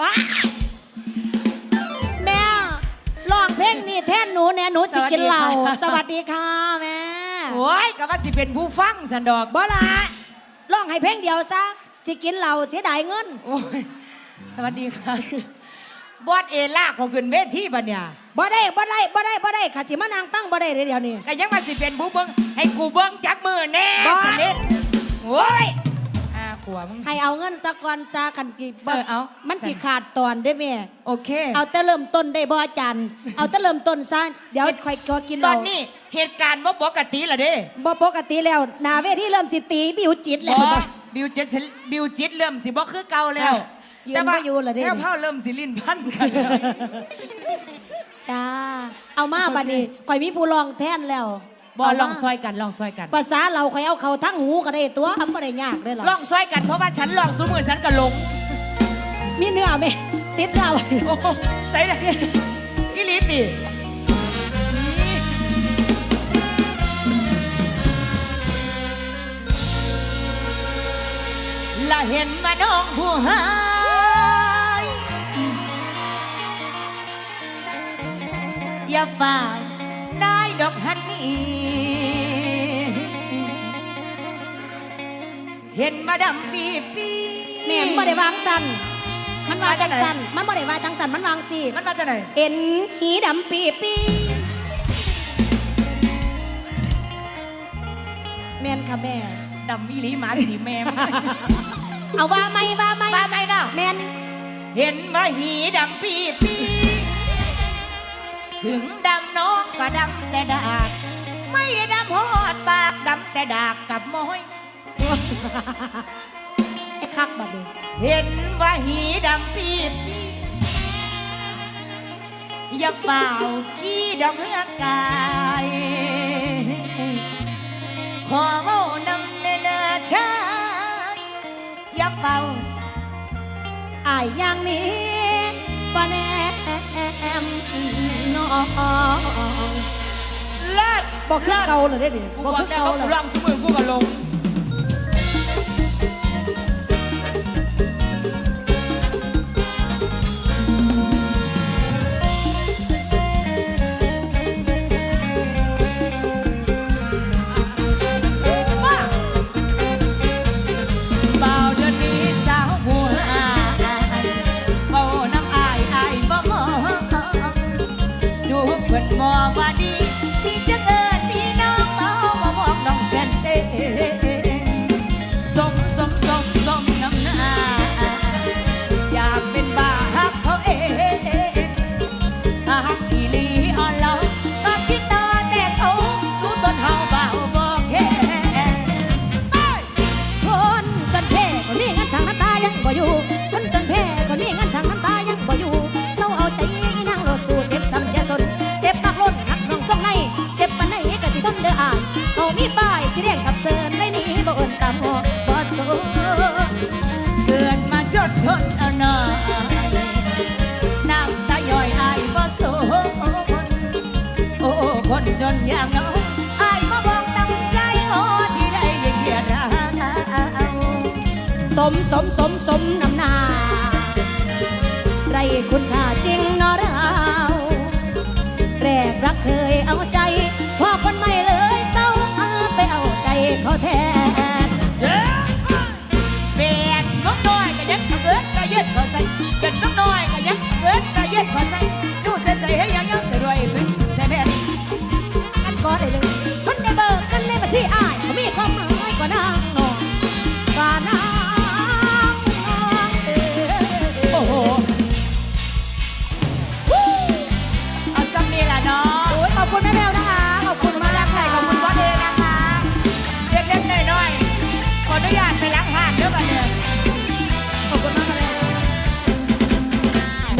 ว้าแม่ร้องเพลงนี่แทนหนูแน่หนูสิกินเหล้าสวัสดีค่ะแม่โอ้ยก็ว่าสิเป็นผู้ฟังสันดอกบ่ละร้องให้เพลงเดียวซะสิกินเหล้าเสียดายเงินโอ้ยสวัสดีค่ะบอดเอลากเขาขึ้นเวทีบัดเนี่ยบ่ได้บ่ได้บ่ได้บ่ได้ข้าสิมานางฟังบ่ได้เดี๋ยวนี้ก็ยังมาสิเป็นผู้เบิ้งให้กูเบิ้งจักมือแน่บ่สิเด็ดโอ้ย อาขวมึง ให้เอาเงินสักก่อนซะคันกี่เออเอามัมันสิขาดตอนได้แม่โอเคเอาแต่เริ่มต้นได้บ่อาจารย์ เอาแต่เริ่มต้นซะเดี๋ยวค่อยก็กินตเหอล้านนี้เหตุการณ์ว่าปกติละเด้บ่ปกติแล้วหน้าเวทีเริ่มสิตีบิวจิตแล้ว บ่บิวจิตบิวจิตเริ่มสิบ่คือเก่าแล้วยืนบ่อยู่ละเด้แค่เผาเริ่มสิลิ้นพันกันแล้วจ้าเอามาบัดนี้ข่อยมีผู้รองแทนแล้ว บ่เามาลองซอยกันลองซอยกัน ภาษาเราข่อยเอาเขาทั้งหูก็ได้ตัวทำบ่ได้ยากเด้อลล่ะองซอยกันเพราะว่าฉันลองสูมือฉันก็หลง มีเนื้อไหมติดเนื้อไว้โอ้โหใจเย็นอีหลีติละเห็นมาน้องผู้หายอย่าฝ่า นายดอกฮันนี่เห็นมาดำปีปีแม่มันบ่ได้วางสั่นมันวางจังสั่นมันบ่ได้วางจังสั่นมันวางสิมันมาจากไหนเห็นหีดำปีปีแม่นค่ะแม่ดำอีหลีหมาสีแมมเอาว่าไม่ว่าไม่มาไหมเนาะแม่นเห็นว่าหีดำปีปีถึงดำน้องก็ ดำแต่ดากไม่ได้ดำหอดปากดำแต่ดากกับม้อยไอ้คักบัดนี้เห็นว่าหีดำปีปีอย่าเป่าขี้ดำเพื่อกายขอเมานำเนนาชายอย่าเป่าอายอย่างนี้ มน้องเลิศบ่คือเก่าเลยเด้ดิกูบ่บอคืกอแล้วเก่าว่าเลกูยลองสมือกูก็ลง ทุกคนมองว่าดี เขามีป้ายสีแดงกับเซินไม่หนีบ่เอิ้นตามหอบ่สนเกิดมาจนทนเอาหน่อยน้ำตาย่อยอายบ่สนโอ้คนจนอย่างน้องอายมาบอกตั้งใจโอ้ที่ได้ยังเกียดเราสมสมสมสมน้ำหน้าไรคุณค่าจริงนอรา เขาใส่